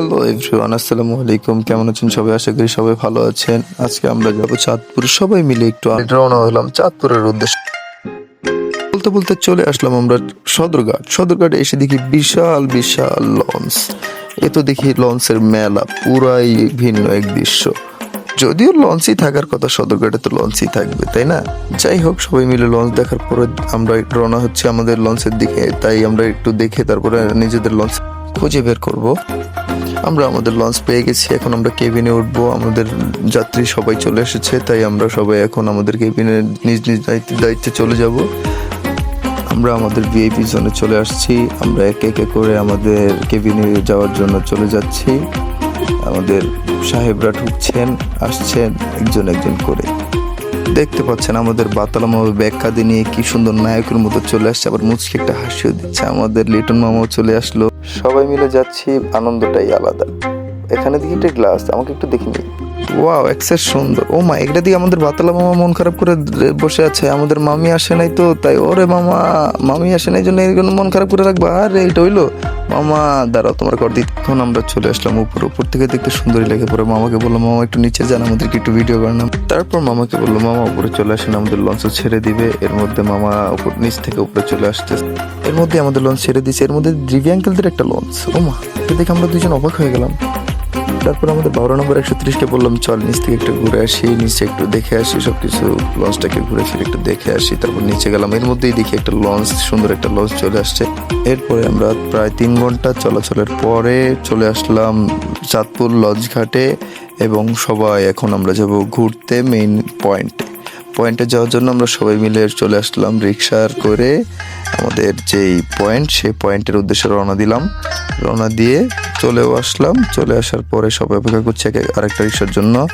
Hello everyone আসসালামু আলাইকুম কেমন আছেন সবাই? আশা করি সবাই ভালো আছেন। আজকে আমরা যাব চাঁদপুর। সবাই মিলে একটু রওনা হলাম চাঁদপুরের উদ্দেশ্যে। বলতে বলতে চলে আসলাম আমরা সদরঘাট। সদরঘাটে এসে দেখি বিশাল বিশাল লঞ্চ। এ তো দেখি লঞ্চের মেলা পুরাই ভিন্ন এক দৃশ্য। যদিও লঞ্চই থাকার কথা সদরঘাটে তো লঞ্চই থাকবে তাই না? যাই হোক সবাই মিলে লঞ্চ দেখার পরে আমরা রওনা হচ্ছে আমাদের লঞ্চের দিকে। তাই আমরা একটু দেখে তারপরে নিজেদের লঞ্চ খুঁজে বের করব। আমরা আমাদের লঞ্চ পেয়ে গেছি, এখন আমরা কেবিনে উঠবো, আমাদের যাত্রী সবাই চলে এসেছে, তাই আমরা সবাই এখন আমাদের কেবিনে নিজ নিজ দায়িত্বে চলে যাব। আমরা আমাদের ভিআইপি জোনে চলে আসছি, আমরা একে একে করে আমাদের কেবিনে যাওয়ার জন্য চলে যাচ্ছি। আমাদের সাহেবরা ঢুকছেন, আসছেন, একজন একজন করে। দেখতে পাচ্ছেন আমাদের বাতালা মামা ব্যাগ কাঁধে নিয়ে কি সুন্দর নায়কের মতো চলে আসছে, আবার মুচকে একটা হাসিও দিচ্ছে। আমাদের লিটন মামাও চলে আসলো। সবাই মিলে যাচ্ছি, আনন্দটাই আলাদা। এখানে দিকে একটা গ্লাস আমাকে একটু দেখে নিই ওয়াও এক্সেস সুন্দর। ও মা এটা দিয়ে আমাদের বাতালা মামা মন খারাপ করে বসে আছে। আমাদের মামি আসে নাই তো, তাই ওরে মামা, মামি আসে নাই জন্য এরকম মন খারাপ করে রাখবা। আরে এইটা হইল? মামা, দাঁড়াও, তোমার ঘর তখন আমরা চলে আসলাম উপর উপর থেকে দেখতে সুন্দরই লেগে। পড়ে মামাকে বলল মামা, একটু নিচে যান, আমাদেরকে একটু ভিডিও বানাম তারপর মামাকে বলল মামা, উপরে চলে আসেন, আমাদের লঞ্চ ছেড়ে দিবে। এর মধ্যে মামা উপর, নিচ থেকে উপরে চলে আসতে এর মধ্যে আমাদের লঞ্চ ছেড়ে দিয়েছে। এর মধ্যে দিব্যাঙ্কেলদের একটা লঞ্চ ও মা দেখে আমরা দুজন অবাক হয়ে গেলাম। তারপর আমাদের বারো নম্বর একশো ত্রিশকে বললাম, চল নিচ থেকে একটু ঘুরে আসি, নিচে একটু দেখে আসি সব কিছু লঞ্চটাকে ঘুরে ফিরে একটু দেখে আসি। তারপর নিচে গেলাম। এর মধ্যেই দেখি একটা লঞ্চ, সুন্দর একটা লঞ্চ চলে আসছে। এরপরে আমরা প্রায় তিন ঘণ্টা চলাচলের পরে চলে আসলাম চাঁদপুর লঞ্চ ঘাটে এবং সবাই এখন আমরা যাব ঘুরতে মেইন পয়েন্টে পয়েন্টে যাওয়ার জন্য আমরা সবাই মিলে চলে আসলাম রিক্সার করে। আমাদের যেই পয়েন্ট সেই পয়েন্টের উদ্দেশ্যে রওনা দিলাম। রওনা দিয়ে চলেও আসলাম। চলে আসার পরে সবাই অপেক্ষা করছে এক- আরেকটা রিক্সার জন্য।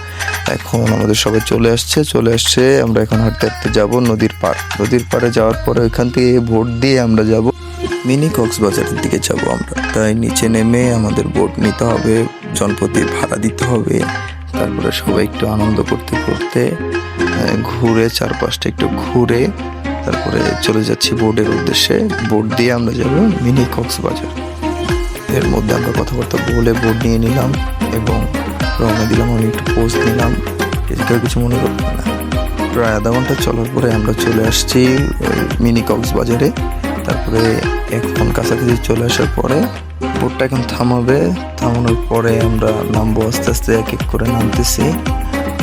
এখন আমাদের সবাই চলে আসছে। চলে আসছে, আমরা এখন হাঁটতে হাঁটতে যাব নদীর পার নদীর পাড়ে যাওয়ার পরে ওইখান থেকে ভোট দিয়ে আমরা যাব। মিনি কক্সবাজারের দিকে যাব আমরা। তাই নিচে নেমে আমাদের বোট নিতে হবে জনপতি ভাড়া দিতে হবে। তারপরে সবাই একটু আনন্দ করতে করতে ঘুরে চারপাশটা একটু ঘুরে, তারপরে চলে যাচ্ছি বোর্ডের উদ্দেশ্যে। বোর্ড দিয়ে আমরা যাব মিনি কক্সবাজার। এর মধ্যে আমরা কথাবার্তা বলে বোর্ড নিয়ে নিলাম এবং রওনা দিলাম। আমি একটু পোস্ট নিলাম। কেউ কিছু মনে করবেন না। প্রায় আধা ঘণ্টা চলার পরে আমরা চলে আসছি মিনি কক্সবাজারে। তারপরে এখন কাছাকাছি চলে আসার পরে বোটটা এখন থামাবে। থামানোর পরে আমরা নামবো আস্তে আস্তে, এক এক করে নামতেছি।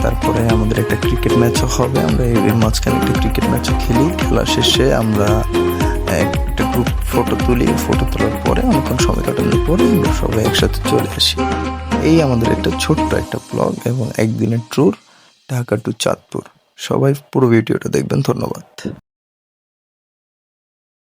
তারপরে আমাদের একটা ক্রিকেট ম্যাচও হবে। আমরা এর মাঝখানে একটা ক্রিকেট ম্যাচও খেলি। খেলা শেষে আমরা একটা গ্রুপ ফটো তুলি ফটো তোলার পরে অনেকক্ষণ সময় কাটানোর পরে আমরা সবাই একসাথে চলে আসি। এই আমাদের একটা ছোট্ট একটা ব্লগ এবং একদিনের ট্যুর ঢাকা টু চাঁদপুর। সবাই পুরো ভিডিওটা দেখবেন, ধন্যবাদ।